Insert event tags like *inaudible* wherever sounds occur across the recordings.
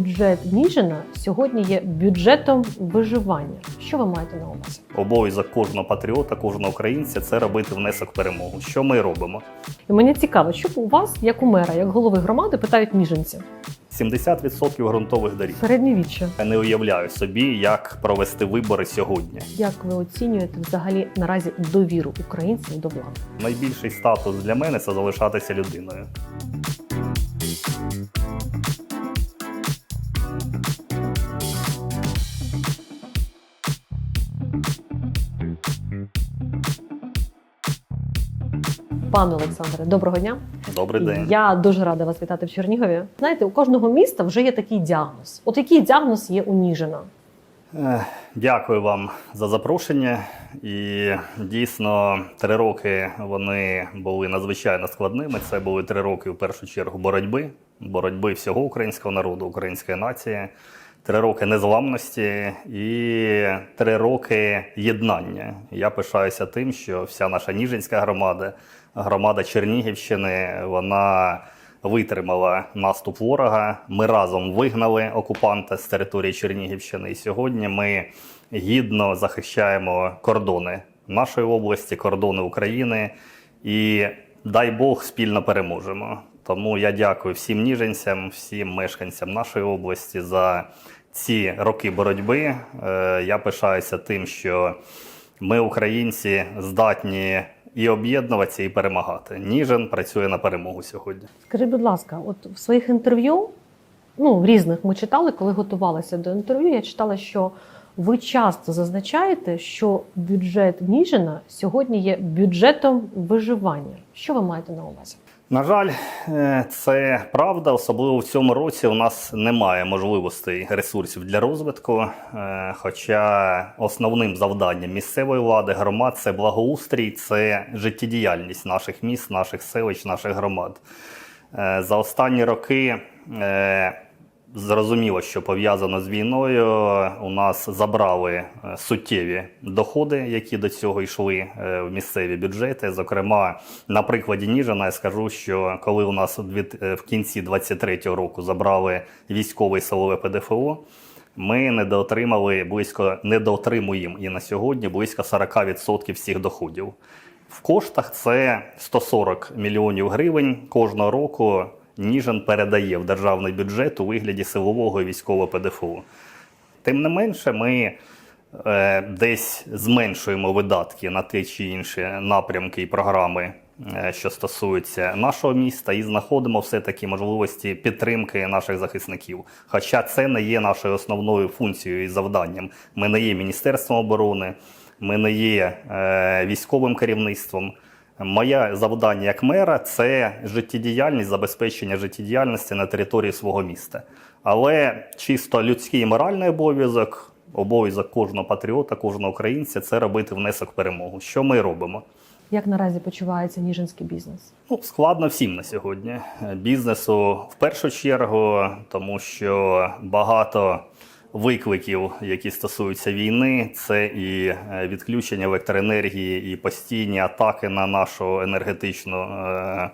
Бюджет Ніжина сьогодні є бюджетом виживання. Що ви маєте на увазі? Обов'язок кожного патріота, кожного українця це робити внесок в перемогу. Що ми робимо? І мені цікаво, що у вас, як у мера, як голови громади, питають ніженці 70% ґрунтових доріг. середньовіччя. Я не уявляю собі, як провести вибори сьогодні. Як ви оцінюєте взагалі наразі довіру українців до влади? Найбільший статус для мене це залишатися людиною. Пане Олександре, доброго дня. Добрий день. Я дуже рада вас вітати в Чернігові. Знаєте, у кожного міста вже є такий діагноз. От який діагноз є у Ніжина? Дякую вам за запрошення. І дійсно, три роки вони були надзвичайно складними. Це були три роки в першу чергу боротьби, боротьби всього українського народу, української нації, три роки незламності і три роки єднання. Я пишаюся тим, що вся наша Ніжинська громада, громада Чернігівщини, вона витримала наступ ворога. Ми разом вигнали окупанта з території Чернігівщини. І сьогодні ми гідно захищаємо кордони нашої області, кордони України. І дай Бог спільно переможемо. Тому я дякую всім ніженцям, всім мешканцям нашої області за ці роки боротьби. Е, Я пишаюся тим, що ми, українці, здатні і об'єднуватися, і перемагати. Ніжин працює на перемогу сьогодні. Скажи, будь ласка, от в своїх інтерв'ю, ну різних ми читали, коли готувалися до інтерв'ю, я читала, що ви часто зазначаєте, що бюджет Ніжина сьогодні є бюджетом виживання. Що ви маєте на увазі? На жаль, е, це правда. Особливо в цьому році у нас немає можливостей ресурсів для розвитку. Е, Хоча основним завданням місцевої влади, громад це благоустрій, це життєдіяльність наших міст, наших селищ, наших громад. Е, За останні роки зрозуміло, що пов'язано з війною, у нас забрали е, суттєві доходи, які до цього йшли е, в місцеві бюджети. Зокрема, на прикладі Ніжина я скажу, що коли у нас дві- е, в кінці 23-го року забрали військове і силове ПДФО. Ми недоотримали близько недоотримуємо і на сьогодні близько 40% всіх доходів. В коштах це 140 мільйонів гривень кожного року. Ніжин передає в державний бюджет у вигляді силового і військового ПДФО. Тим не менше, ми е, десь зменшуємо видатки на ті чи інші напрямки і програми, е, що стосуються нашого міста, і знаходимо все-таки можливості підтримки наших захисників. Хоча це не є нашою основною функцією і завданням. Ми не є Міністерством оборони, ми не є е, військовим керівництвом. Моє завдання як мера це життєдіяльність, забезпечення життєдіяльності на території свого міста. Але чисто людський і моральний обов'язок, обов'язок кожного патріота, кожного українця це робити внесок в перемогу. Що ми робимо? Як наразі почувається ніжинський бізнес? Ну, складно всім на сьогодні. Бізнесу в першу чергу, тому що багато викликів, які стосуються війни, це і е, відключення електроенергії, і постійні атаки на нашу енергетичну е,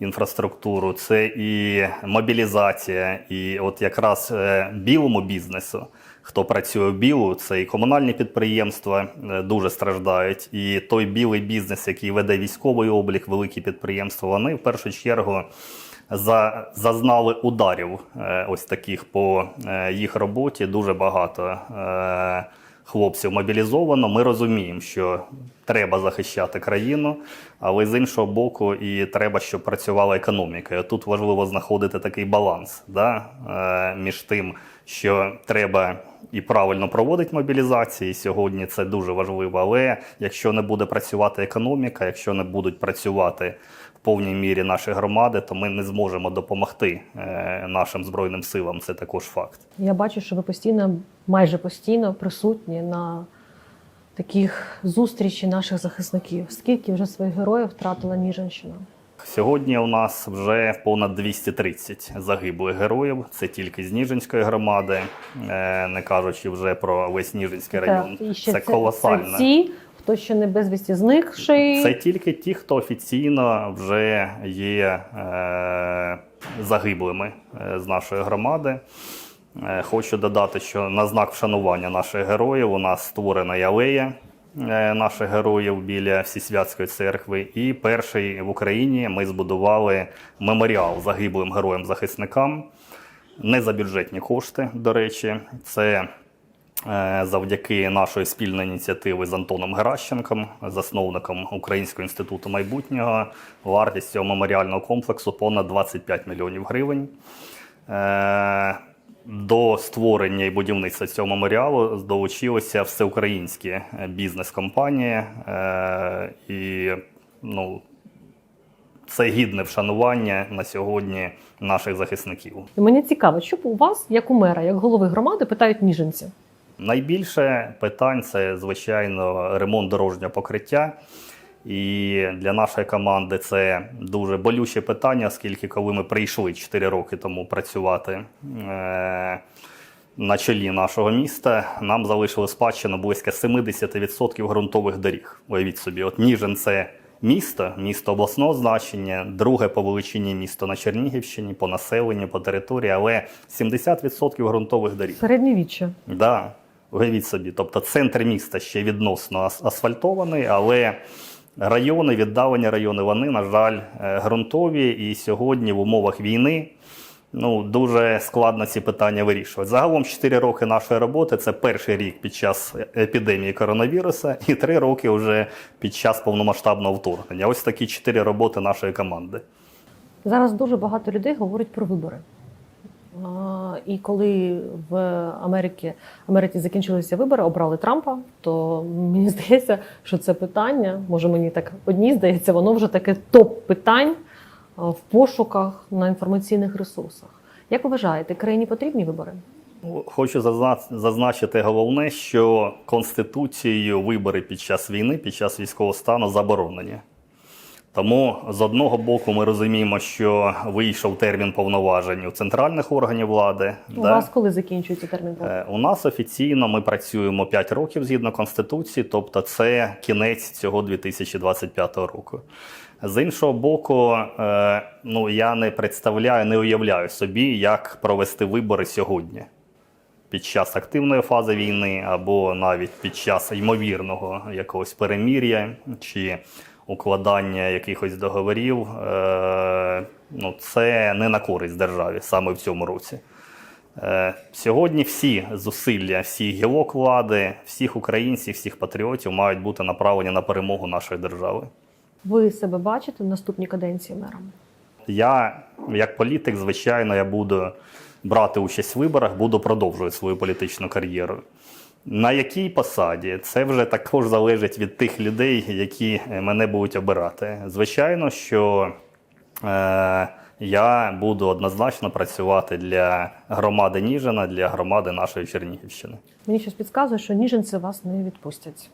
інфраструктуру, це і мобілізація, і от якраз е, білому бізнесу. Хто працює в білу, це і комунальні підприємства дуже страждають. І той білий бізнес, який веде військовий облік, великі підприємства, вони в першу чергу зазнали ударів е, ось таких по е, їх роботі. Дуже багато е, хлопців мобілізовано. Ми розуміємо, що треба захищати країну, але з іншого боку, і треба, щоб працювала економіка. Тут важливо знаходити такий баланс да, між тим, що треба і правильно проводити мобілізації. Сьогодні це дуже важливо. Але якщо не буде працювати економіка, якщо не будуть працювати повній мірі наші громади, то ми не зможемо допомогти е, нашим збройним силам. Це також факт. Я бачу, що ви постійно, майже постійно присутні на таких зустрічі наших захисників. Скільки вже своїх героїв втратила Ніжинщина? Сьогодні у нас вже понад 230 загиблих героїв. Це тільки з Ніжинської громади, е, не кажучи вже про весь Ніжинський район. і ще Це колосально. Це ті, хто ще не безвісті зникший. Це тільки ті, хто офіційно вже є е, загиблими е, з нашої громади. Е, Хочу додати, що на знак вшанування наших героїв у нас створена і алея е, наших героїв біля Всесвятської церкви. І перший в Україні ми збудували меморіал загиблим героям-захисникам. Не за бюджетні кошти, до речі, це завдяки нашої спільної ініціативи з Антоном Геращенком, засновником Українського інституту майбутнього. Вартість цього меморіального комплексу понад 25 мільйонів гривень. Е, До створення і будівництва цього меморіалу долучилися всеукраїнські е, бізнес-компанії, е, і ну, це гідне вшанування на сьогодні наших захисників. І мені цікаво, що у вас, як у мера, як голови громади, питають ніженці? Найбільше питань це, звичайно, ремонт дорожнього покриття. І для нашої команди це дуже болюче питання, оскільки коли ми прийшли 4 роки тому працювати е- на чолі нашого міста, нам залишили спадщину близько 70% ґрунтових доріг. Уявіть собі, от Ніжин це місто, місто обласного значення, друге по величині місто на Чернігівщині, по населенню, по території, але 70% ґрунтових доріг. Середньовіччя. Да, уявіть собі. Тобто центр міста ще відносно асфальтований, але райони, віддалені райони, вони, на жаль, е, ґрунтові. І сьогодні в умовах війни ну, дуже складно ці питання вирішувати. Загалом 4 роки нашої роботи це перший рік під час епідемії коронавіруса і 3 роки вже під час повномасштабного вторгнення. Ось такі 4 роботи нашої команди. Зараз дуже багато людей говорять про вибори. І коли в Америці, Америці закінчилися вибори, обрали Трампа, то мені *laughs* здається, що це питання, може мені так одній здається, воно вже таке топ питань в пошуках на інформаційних ресурсах. Як вважаєте, країні потрібні вибори? Ну, Хочу зазна- зазначити головне, що Конституцією вибори під час війни, під час військового стану заборонені. Тому з одного боку ми розуміємо, що вийшов термін повноважень у центральних органів влади. У да. вас коли закінчується термін? Е, У нас офіційно ми працюємо 5 років згідно Конституції, тобто це кінець цього 2025 року. З іншого боку, е, ну я не представляю, не уявляю собі, як провести вибори сьогодні. Під час активної фази війни, або навіть під час ймовірного якогось перемір'я чи укладання якихось договорів, е, ну, це не на користь державі саме в цьому році. Е, Сьогодні всі зусилля, всіх гілок влади, всіх українців, всіх патріотів мають бути направлені на перемогу нашої держави. Ви себе бачите в наступній каденції мером? Я, як політик, звичайно, я буду брати участь в виборах, буду продовжувати свою політичну кар'єру. На якій посаді це вже також залежить від тих людей, які е, мене будуть обирати. Звичайно, що е, я буду однозначно працювати для громади Ніжина, для громади нашої Чернігівщини. Мені щось підказує, що ніжинці вас не відпустять.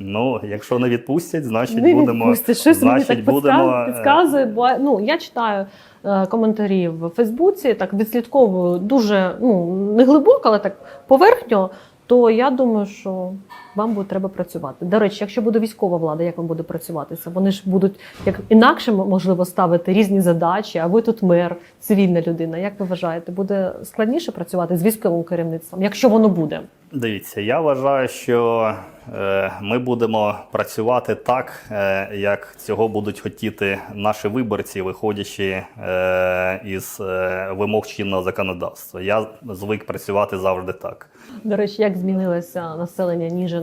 Ну, якщо не відпустять, значить не будемо. відпустять. Щось мені так будемо, е, підказує, бо ну я читаю е, коментарі в Фейсбуці, так відслідковую дуже ну не глибоко, але так поверхньо. То я думаю, що вам буде треба працювати. До речі, якщо буде військова влада, як вам буде працюватися? Вони ж будуть як інакше можливо ставити різні задачі. А ви тут мер, цивільна людина. Як ви вважаєте, буде складніше працювати з військовим керівництвом, якщо воно буде? Дивіться, я вважаю, що е, ми будемо працювати так, е, як цього будуть хотіти наші виборці, виходячи е, із е, вимог чинного законодавства. Я звик працювати завжди так. До речі, як змінилося населення Ніжина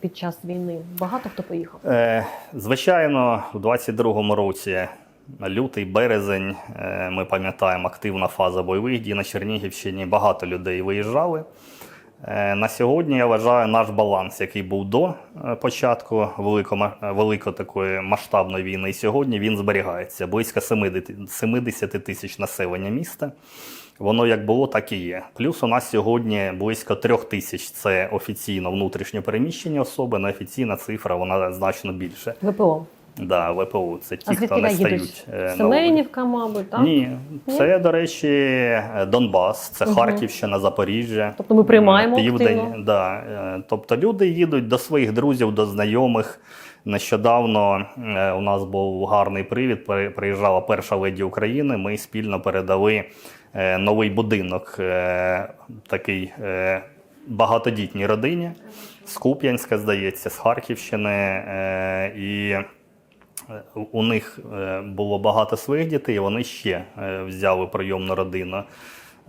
під час війни? Багато хто поїхав. Е, звичайно, у 22-му році, лютий, березень, е, ми пам'ятаємо активна фаза бойових дій на Чернігівщині. Багато людей виїжджали. Е, На сьогодні я вважаю наш баланс, який був до е, початку великої велико такої масштабної війни. І сьогодні він зберігається. Близько 70 70 тисяч населення міста. Воно як було, так і є. Плюс у нас сьогодні близько трьох тисяч це офіційно внутрішньо переміщені особи. Неофіційна цифра вона значно більше. ВПО. Да, ВПУ це А ті, хто не стають. е. Семенівка, мабуть, так? Ні, це, до речі, Донбас, це Мгм. Харківщина, Запоріжжя. Тобто ми приймаємо Південь. активно? Да. Е, Тобто люди їдуть до своїх друзів, до знайомих. Нещодавно е, у нас був гарний привід. при- Приїжджала перша леді України. Ми спільно передали е, новий будинок, е, такий е, багатодітній родині з Куп'янська, здається, з Харківщини. е, І е, у них е, було багато своїх дітей, вони ще е, взяли прийомну родину.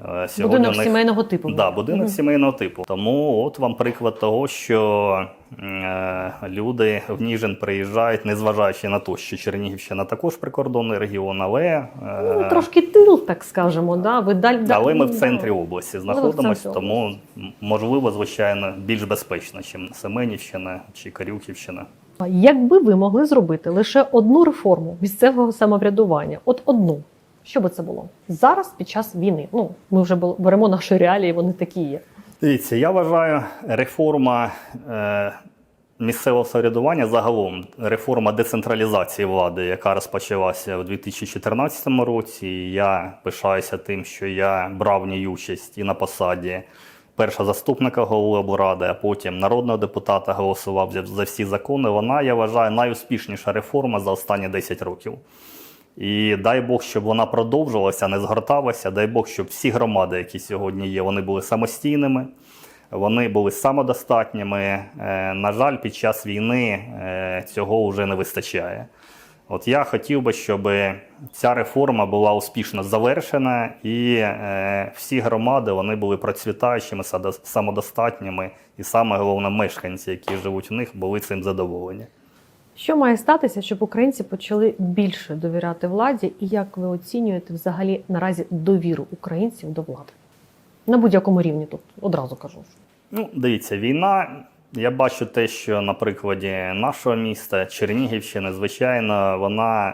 Е, сьогодні Будинок них- сімейного типу. Да, будинок сімейного типу. Тому от вам приклад того, що е, люди в Ніжин приїжджають, незважаючи на те, що Чернігівщина також прикордонний регіон, але, е, Ну, трошки тил, так скажемо. Да? Ви даль... да- але ми в центрі області знаходимося, центрі тому можливо, звичайно, більш безпечно, ніж Семенівщина чи Карюківщина. Якби ви могли зробити лише одну реформу місцевого самоврядування, от одну, що би це було зараз під час війни? Ну ми вже беремо наші реалії, вони такі є. Дивіться, я вважаю, реформа е, місцевого самоврядування загалом, реформа децентралізації влади, яка розпочалася у 2014 році. Я пишаюся тим, що я брав в ній участь і на посаді першого заступника голови облради, а потім народного депутата голосував за всі закони. Вона, я вважаю, найуспішніша реформа за останні 10 років. І дай Бог, щоб вона продовжувалася, не згорталася. Дай Бог, щоб всі громади, які сьогодні є, вони були самостійними, вони були самодостатніми. Е, На жаль, під час війни е, цього вже не вистачає. От я хотів би, щоб ця реформа була успішно завершена, і е, всі громади вони були процвітаючими, самодостатніми, і саме головне, мешканці, які живуть в них, були цим задоволені. Що має статися, щоб українці почали більше довіряти владі, і як ви оцінюєте взагалі наразі довіру українців до влади? На будь-якому рівні тут одразу кажу. Ну, дивіться, війна. Я бачу те, що на прикладі нашого міста, Чернігівщини, звичайно, вона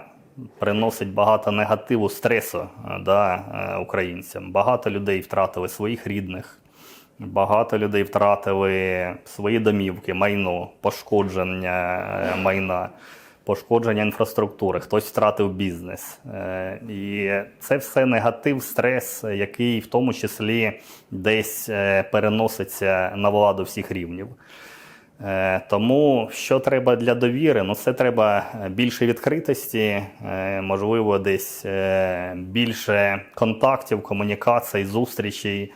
приносить багато негативу, стресу е, да, е, українцям. Багато людей втратили своїх рідних, багато людей втратили свої домівки, майно, пошкодження е, майна, пошкодження інфраструктури, хтось втратив бізнес. Е, І це все негатив, стрес, який в тому числі десь е, переноситься на владу всіх рівнів. Тому що треба для довіри? Ну, це треба більше відкритості, можливо, десь більше контактів, комунікацій, зустрічей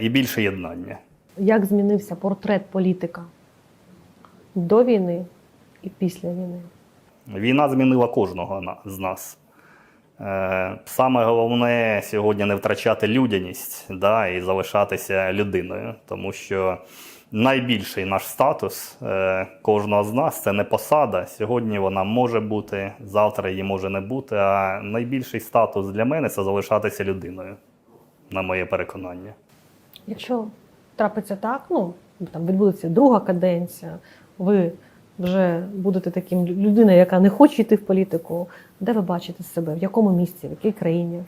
і більше єднання. Як змінився портрет політика до війни і після війни? Війна змінила кожного з нас. Е, Саме головне сьогодні не втрачати людяність да, і залишатися людиною, тому що найбільший наш статус е, кожного з нас це не посада. Сьогодні вона може бути, завтра її може не бути. А найбільший статус для мене це залишатися людиною, на моє переконання. Якщо трапиться так, ну там відбудеться друга каденція, ви вже будете таким лю- людиною, яка не хоче йти в політику. Де ви бачите себе? В якому місці, в якій країні?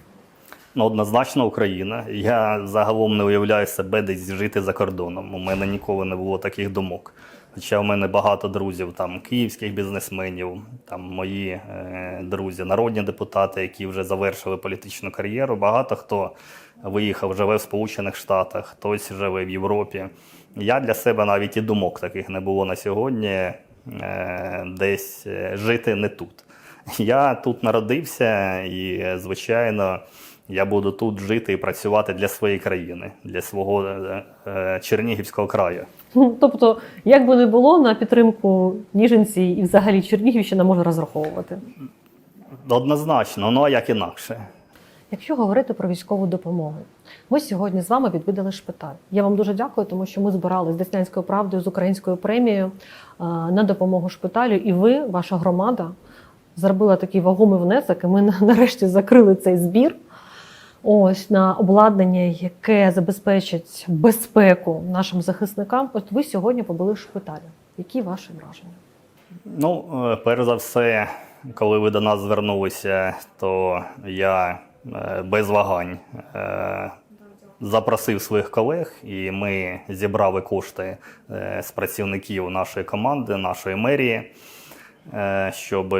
Ну, однозначно Україна. Я загалом не уявляю себе десь жити за кордоном. У мене ніколи не було таких думок. Хоча в мене багато друзів, там київських бізнесменів, там мої е, друзі, народні депутати, які вже завершили політичну кар'єру. Багато хто виїхав, живе в Сполучених Штатах, хтось живе в Європі. Я для себе навіть і думок таких не було на сьогодні. Е, десь е, жити не тут. Я тут народився і, звичайно, я буду тут жити і працювати для своєї країни, для свого е, Чернігівського краю. Ну, Тобто, як би не було, на підтримку Ніжинці і взагалі Чернігівщина може розраховувати. Однозначно, ну а як інакше. Якщо говорити про військову допомогу, ми сьогодні з вами відвідали шпиталь. Я вам дуже дякую, тому що ми збирали з Деснянською правдою з українською премією на допомогу шпиталю. І ви, ваша громада, зробила такий вагомий внесок, і ми *laughs* нарешті закрили цей збір. Ось на обладнання, яке забезпечить безпеку нашим захисникам. От ви сьогодні побули в шпиталі. Які ваші враження? Ну, е, перш за все, коли ви до нас звернулися, то я без вагань е, запросив своїх колег, і ми зібрали кошти е, з працівників нашої команди, нашої мерії, е, щоб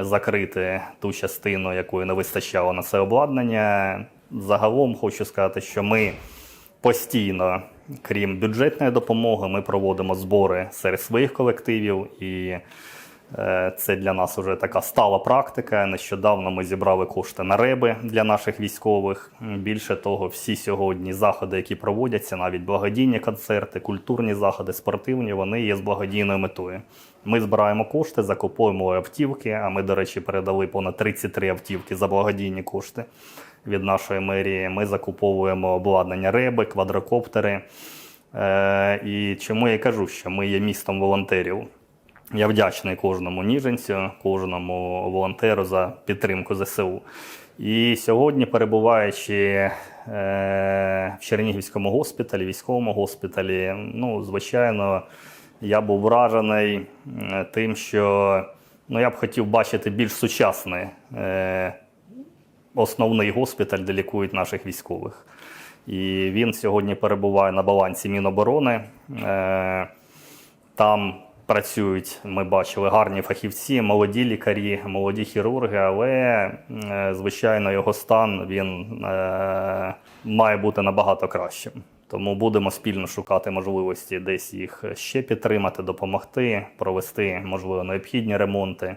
закрити ту частину, якої не вистачало на це обладнання. Загалом хочу сказати, що ми постійно, крім бюджетної допомоги, ми проводимо збори серед своїх колективів і Е, Це для нас вже така стала практика. Нещодавно ми зібрали кошти на реби для наших військових. Більше того, всі сьогодні заходи, які проводяться, навіть благодійні концерти, культурні заходи, спортивні, вони є з благодійною метою. Ми збираємо кошти, закуповуємо автівки. А ми, до речі, передали понад 33 автівки за благодійні кошти від нашої мерії. Ми закуповуємо обладнання реби, квадрокоптери. Е, і чому я кажу, що ми є містом волонтерів. Я вдячний кожному ніженцю, кожному волонтеру за підтримку ЗСУ. І сьогодні, перебуваючи е, в Чернігівському госпіталі, військовому госпіталі, ну, звичайно, я був вражений тим, що ну, я б хотів бачити більш сучасний е, основний госпіталь, де лікують наших військових. І він сьогодні перебуває на балансі Міноборони. Е, там працюють, ми бачили, гарні фахівці, молоді лікарі, молоді хірурги, але, е, звичайно, його стан він е, має бути набагато кращим. Тому будемо спільно шукати можливості десь їх ще підтримати, допомогти, провести, можливо, необхідні ремонти.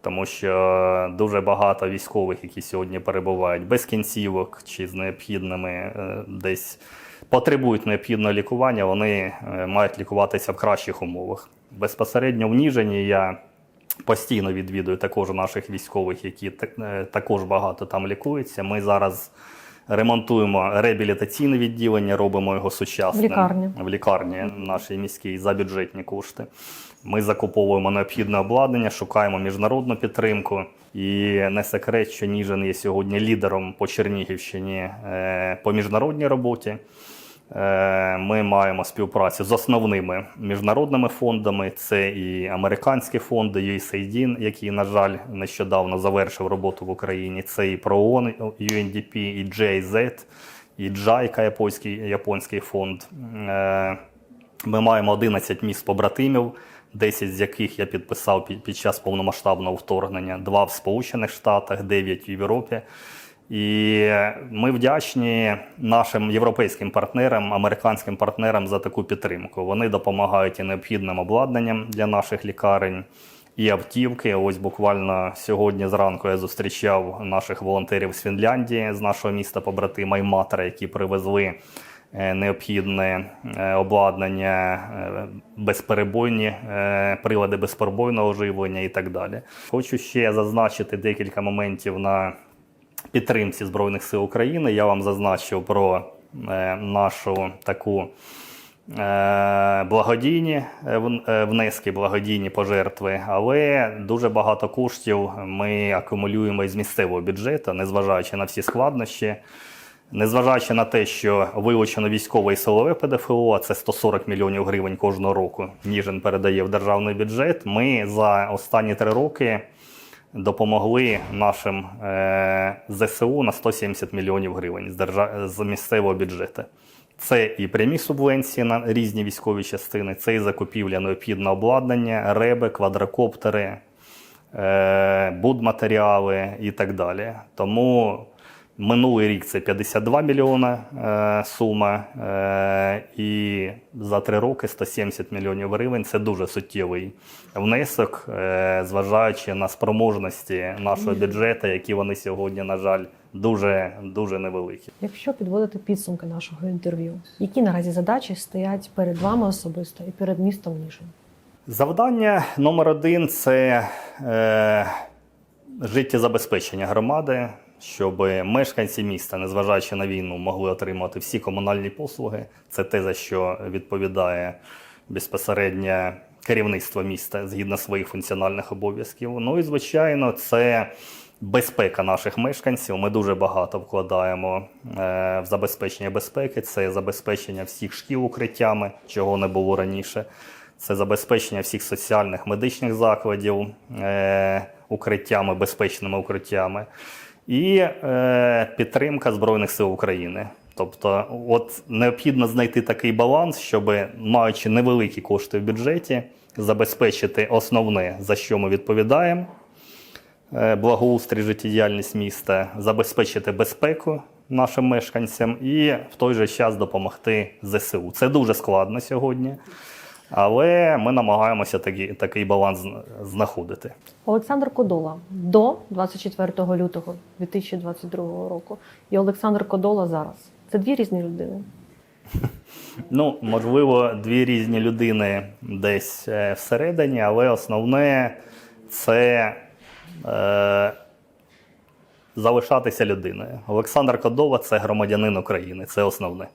Тому що дуже багато військових, які сьогодні перебувають без кінцівок чи з необхідними е, десь потребують необхідного лікування, вони мають лікуватися в кращих умовах. Безпосередньо в Ніжині я постійно відвідую також наших військових, які е, також багато там лікуються. Ми зараз ремонтуємо реабілітаційне відділення, робимо його сучасним В лікарні. в лікарні нашій міській за бюджетні кошти. Ми закуповуємо необхідне обладнання, шукаємо міжнародну підтримку. І не секрет, що Ніжин є сьогодні лідером по Чернігівщині е, по міжнародній роботі. Е, Ми маємо співпрацю з основними міжнародними фондами. Це і американські фонди, USAID, який, на жаль, нещодавно завершив роботу в Україні. Це і ПРООН, UNDP, і GIZ, і JICA, японський, японський фонд. Е, Ми маємо 11 міст побратимів, 10 з яких я підписав під, під час повномасштабного вторгнення, 2 в Сполучених Штатах, 9 в Європі. І ми вдячні нашим європейським партнерам, американським партнерам за таку підтримку. Вони допомагають і необхідним обладнанням для наших лікарень, і автівки. Ось буквально сьогодні зранку я зустрічав наших волонтерів з Фінляндії, з нашого міста побратима Іматра, які привезли е, необхідне е, обладнання, е, безперебойні прилади безперебойного оживлення і так далі. Хочу ще зазначити декілька моментів на підтримці Збройних сил України. Я вам зазначив про е, нашу таку е, благодійні е, внески, благодійні пожертви, але дуже багато коштів ми акумулюємо із місцевого бюджету, незважаючи на всі складнощі. Незважаючи на те, що вилучено військове і силове ПДФО, а це 140 мільйонів гривень кожного року, Ніжин передає в державний бюджет. Ми за останні три роки допомогли нашим е, ЗСУ на 170 мільйонів гривень з, держа... з місцевого бюджету. Це і прямі субвенції на різні військові частини, це і закупівля необхідного обладнання, реби, квадрокоптери, е, будматеріали і так далі. Тому минулий рік це 52 мільйона е, сума, е, і за три роки 170 мільйонів гривень. Це дуже суттєвий внесок, е, зважаючи на спроможності нашого бюджету, які вони сьогодні, на жаль, дуже дуже невеликі. Якщо підводити підсумки нашого інтерв'ю, які наразі задачі стоять перед вами особисто і перед містом Ніжин? Завдання номер один це е, життєзабезпечення громади, щоб мешканці міста, незважаючи на війну, могли отримати всі комунальні послуги. Це те, за що відповідає безпосередньо керівництво міста згідно своїх функціональних обов'язків. Ну і звичайно, це. Безпека наших мешканців. Ми дуже багато вкладаємо е, в забезпечення безпеки. Це забезпечення всіх шкіл укриттями, чого не було раніше. Це забезпечення всіх соціальних медичних закладів е, укриттями, безпечними укриттями, і е, підтримка Збройних сил України. Тобто, от необхідно знайти такий баланс, щоб, маючи невеликі кошти в бюджеті, забезпечити основне, за що ми відповідаємо. е, Благоустрій, життєдіяльність міста, забезпечити безпеку нашим мешканцям і в той же час допомогти ЗСУ. Це дуже складно сьогодні. Але ми намагаємося такий, такий баланс знаходити. Олександр Кодола до 24 лютого 2022 року і Олександр Кодола зараз. Це дві різні людини. *laughs* Ну, можливо, дві різні людини десь е, всередині, але основне це е, залишатися людиною. Олександр Кодова це громадянин України, це основне.